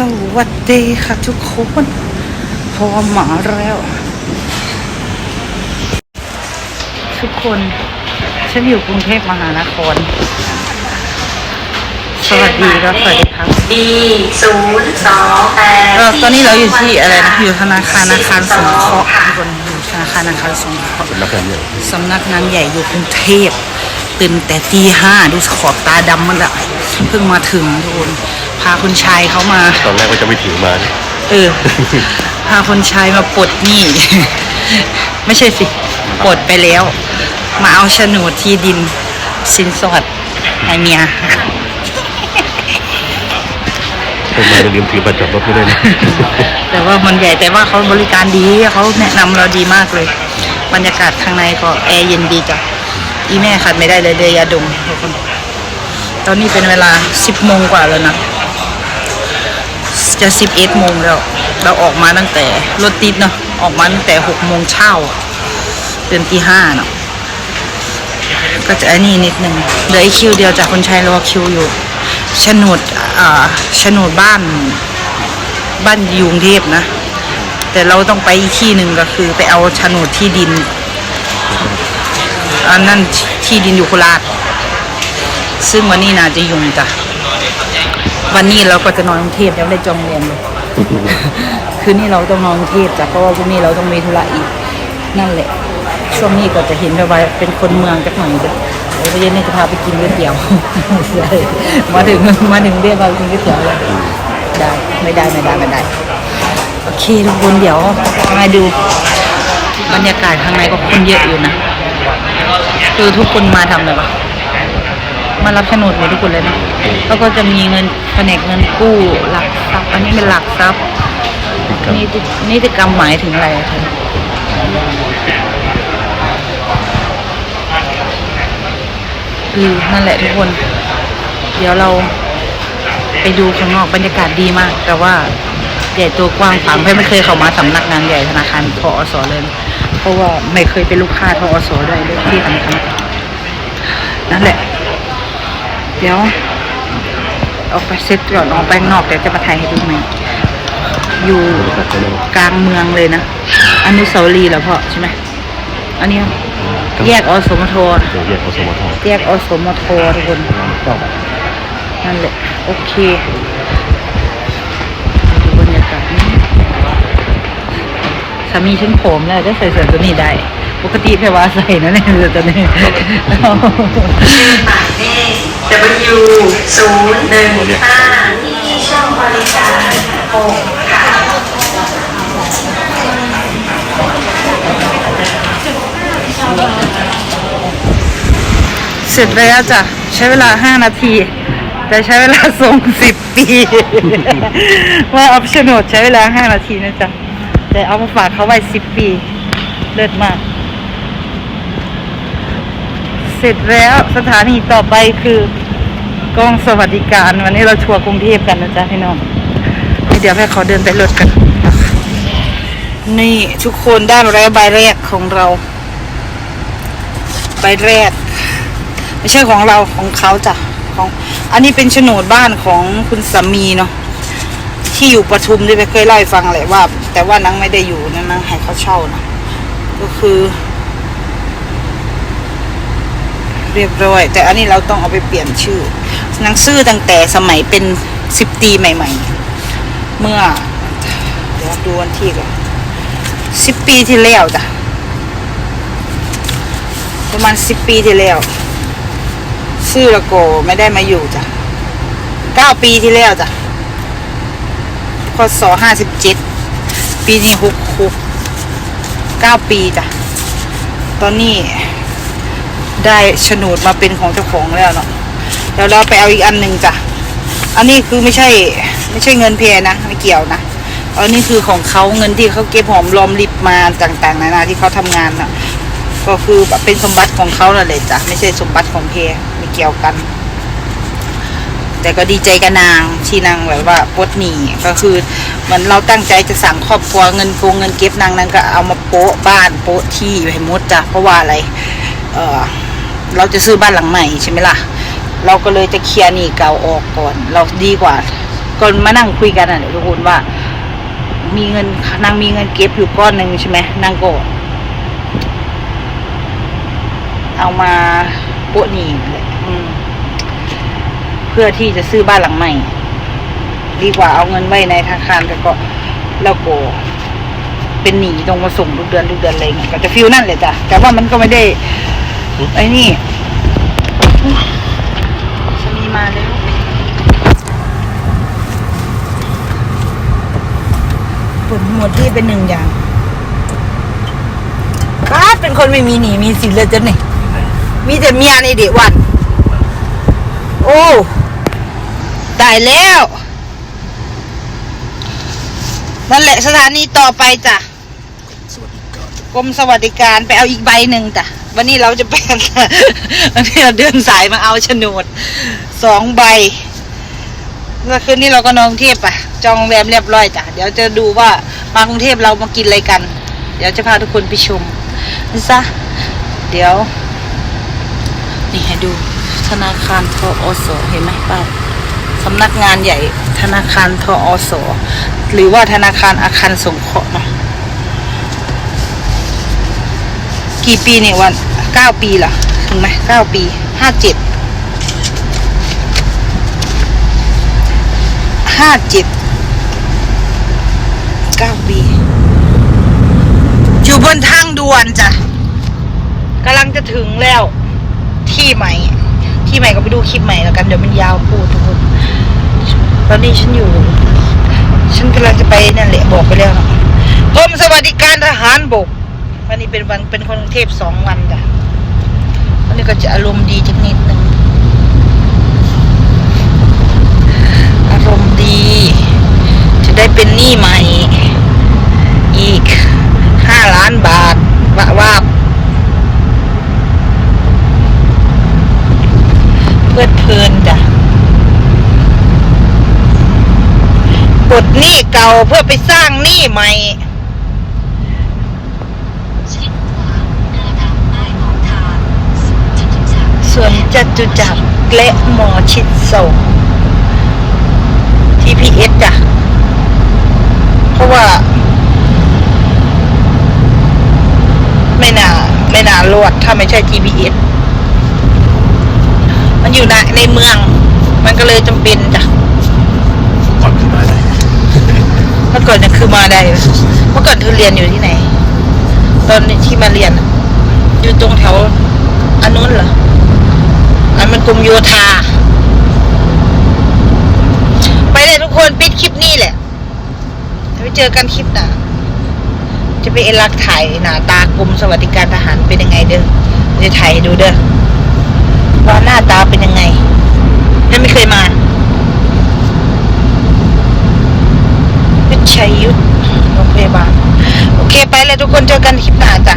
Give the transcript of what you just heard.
สวัสดีค่ะทุกคนพอมาแล้ว ทุกคนฉันอยู่กรุงเทพมหานคร สวัสดีครับสวัสดีครับ B ศูนย์สองแปดเออตอนนี้เราอยู่ที่อะไรนะอยู่ธนาคารอาคารสงเคราะห์ทุกคนอยู่ธนาคารอาคารสงเคราะห์รับกันเนี่ยสำนักงานใหญ่อยู่กรุงเทพตื่นแต่ตีห้าดูขอบตาดำมันละเพิ่งมาถึงทุกคนพาคุณชายเขามา ตอนแรกว่าจะไม่ถือมาเนี่ยเออ พาคนชายมาปลดหนี้ ไม่ใช่สิปลดไปแล้ว มาเอาโฉนดที่ดิน สินสอดให้เมียผมมาลืมถือบัตรจอดรถไม่ได้นะ แต่ว่ามันใหญ่แต่ว่าเขาบริการดีเขาแนะนำเราดีมากเลย บรรยากาศข้างในก็แอร์เย็นดีจ้ะอีแม่ขาดไม่ได้เลยเดยยาดมทุกคน ตอนนี้เป็นเวลาสิบโมงกว่าแล้วนะ จะสิบเอ็ดโมงแล้ว เราออกมาตั้งแต่รถติดเนาะออกมาตั้งแต่หกโมงเช้าอะตื่นตีห้าเนาะก็จะอันนี้นิดหนึ่งเหลืออีคิวเดียวจากคนใช้รอคิวอยู่โฉนดอ่าโฉนดบ้าน บ้านยุงเทพนะ แต่เราต้องไปอีกที่หนึ่งก็คือไปเอาโฉนดที่ดินอันนั้นที่ดินอยู่โคราชซึ่งวันนี้น่าจะยุ่งจ้ะ วันนี้เราก็จะนอนกรุงเทพยังไม่ได้จองโรงแรมเลยคืนนี้เราต้องนอนกรุงเทพจ้ะเพราะว่าพรุ่งนี้เราต้องมีธุระอีกนั่นแหละ ช่วงนี้ก็จะเห็นแบบว่าเป็นคนเมืองจักหน่อยจ้ะเดี๋ยวเย็นนี้จะพาไปกินก๋วยเตี๋ยวมาถึงมาถึงเรียกเรากินก๋วยเตี๋ยวเลยได้ไม่ได้ไม่ได้ไม่ได้โอเคทุกคนเดี๋ยวมาดูบรรยากาศข้างในก็คนเยอะอยู่นะ คือทุกคนมาทำอะไรวะ มารับโฉนดหมดทุกคนเลยนะแล้วก็จะมีเงินแผนกเงินกู้หลักทรัพย์อันนี้เป็นหลักทรัพย์นี่นิติกรรมหมายถึงอะไรอะเธออือนั่นแหละทุกคน เดี๋ยวเราไปดูข้างนอกบรรยากาศดีมาก แต่ว่าใหญ่ตัวกว้างขวางเพราะไม่เคยเข้ามาสำนักงานใหญ่ธนาคารทอสเลยนะเพราะว่าไม่เคยเป็นลูกค้าทอสด้วยเลยที่สำคัญนั่นแหละ เดี๋ยวออกไปเซ็ตก่อนออกไปข้างนอกเดี๋ยวจะมาถ่ายให้ดูใหม่อยู่กลางเมืองเลยนะอนุสาวรีย์เหรอพ่อใช่ไหมอันนี้แยกอสมทเดี๋ยวแยกอสมทแยกอสมททุกคนนั่นแหละโอเคดูบรรยากาศนี่สามีฉันผมแล้วได้ใส่เสื้อตัวนี้ได้ ปกติแพรว่าใส่นะเนี่ยเสื้อตัวนี้ ชื่อหมายเลข W ศูนย์หนึ่งห้าที่ช่องบริการหกค่ะเสร็จแล้วจ้ะใช้เวลาห้านาที แต่ใช้เวลาส่งสิบปี ว่าออปชั่นดใช้เวลาห้านาทีนะจ๊ะ แต่เอามาฝากเขาไว้สิบปี เลิศมาก เสร็จแล้วสถานีต่อไปคือกองสวัสดิการวันนี้เราทัวร์กรุงเทพกันนะจ๊ะพี่น้องเดี๋ยวให้เขาเดินไปรถกัน นี่ทุกคนได้มาแล้วใบแรกของเรา ใบแรก ไม่ใช่ของเราของเขาจ้ะของอันนี้เป็นโฉนดบ้านของคุณสามีเนาะที่อยู่ปทุมที่ไปเคยเล่าให้ฟังแหละว่า แต่ว่านังไม่ได้อยู่นะนังให้เขาเช่านะก็คือ เรียบร้อย แต่อันนี้เราต้องเอาไปเปลี่ยนชื่อนังซื้อตั้งแต่สมัยเป็นสิบปีใหม่ๆ เมื่อเดี๋ยวดูวันที่ก่อนสิบปีที่แล้วจ้ะประมาณสิบปีที่แล้วชื่อละโกไม่ได้มาอยู่จ้ะเก้าปีที่แล้วจ้ะพศห้าสิบเจ็ดปีนี้หกหกเก้าปีจ้ะตอนนี้ ได้โฉนดมาเป็นของเจ้าของแล้วเนาะเดี๋ยวเราไปเอาอีกอันหนึ่งจ้ะอันนี้คือไม่ใช่ไม่ใช่เงินเพนะไม่เกี่ยวนะอันนี้คือของเขาเงินที่เขาเก็บหอมรอมริบมาต่างๆนานาที่เขาทำงานน่ะก็คือแบบเป็นสมบัติของเขานั่นแหละจ้ะไม่ใช่สมบัติของเพไม่เกี่ยวกัน แต่ก็ดีใจกับนางที่นางแบบว่าปดหนีก็คือเหมือนเราตั้งใจจะสั่งครอบครัวเงินโกงเงินเก็บนางนั้นก็เอามาโปะบ้านโปะที่ไว้ให้หมดจ้ะเพราะว่าอะไร เออ เราจะซื้อบ้านหลังใหม่ใช่ไหมล่ะ เราก็เลยจะเคลียร์หนี้เก่าออกก่อน เราดีกว่าก่อนมานั่งคุยกันอะทุกคนว่า มีเงินนางมีเงินเก็บอยู่ก้อนหนึ่งใช่ไหมนางก็เอามาโปะหนีนั่นแหละอืมเพื่อที่จะซื้อบ้านหลังใหม่ ดีกว่าเอาเงินไว้ในธนาคารแต่ก็แล้วก็เป็นหนี้ต้องมาส่งทุกเดือนทุกเดือนอะไรเงี้ยก็จะฟิลนั่นแหละจ้ะแต่ว่ามันก็ไม่ได้ ไอ้นี่ชะนีมาแล้วผลหมดที่เป็นหนึ่งอย่างป้าดเป็นคนไม่มีหนี้มีสินเลยจ้ะนี่มีแต่เมียในเด็กวัน โอ้ได้แล้วนั่นแหละสถานีต่อไปจ้ะกรมสวัสดิการไปเอาอีกใบหนึ่งจ้ะ วันนี้เราจะไปวันนี้เราเดินสายมาเอาโฉนดสองใบแล้วคืนนี้เราก็นอนกรุงเทพอะจองโรงแรมเรียบร้อยจ้ะเดี๋ยวจะดูว่ามากรุงเทพเรามากินอะไรกัน เดี๋ยวจะพาทุกคนไปชมนี่ซะเดี๋ยว นี่ให้ดู ธนาคารทอสเห็นไหมป้าสำนักงานใหญ่ ธนาคารทอสหรือว่าธนาคารอาคารสงเคราะห์เนาะ กี่ปีเนี่ยวันเก้าปีเหรอถึงไหมเก้าปีห้าเจ็ดห้าเจ็ดเก้าปี อยู่บนทางด่วนจ้ะกำลังจะถึงแล้วที่ใหม่ ที่ใหม่ก็ไปดูคลิปใหม่แล้วกันเดี๋ยวมันยาวพูดทุกคน ตอนนี้ฉันอยู่ ฉันกำลังจะไปนั่นแหละบอกไปแล้วกรมสวัสดิการทหารบก วันนี้เป็นวันเป็นคนกรุงเทพสองวันจ้ะวันนี้ก็จะอารมณ์ดีจักนิดนึงอารมณ์ดี จะได้เป็นหนี้ใหม่ อีกห้าล้านบาทว่าว่าบเพลิดเพลินจ้ะปลดหนี้เก่าเพื่อไปสร้างหนี้ใหม่ ชิดขวาเดินทางใต้ของทางจตุจักร ส่วนจตุจักรและหมอชิดส่ง TPS จ้ะ เพราะว่า ไม่น่า ไม่น่ารอดถ้าไม่ใช่ GPS มันอยู่ในในเมือง มันก็เลยจำเป็นจ้ะก่อนขึ้นมาเลยเมื่อก่อนเนี่ยคือมาได้อยู่เมื่อก่อนเธอเรียนอยู่ที่ไหน ตอนที่มาเรียนอะอยู่ตรงแถวอันนู้นเหรอ อันมันกรมโยธา ไปเลยทุกคนปิดคลิปนี้แหละไว้เจอกันคลิปหน้าจะไปเอ็นรักถ่ายหน้าตากรมสวัสดิการทหารเป็นยังไงเด้อจะถ่ายดูเด้อว่าหน้าตาเป็นยังไงยังไม่เคยมาวิชัยยุทธโรงพยาบาลโอเคไปเลยทุกคนเจอกันคลิปหน้าจ้ะ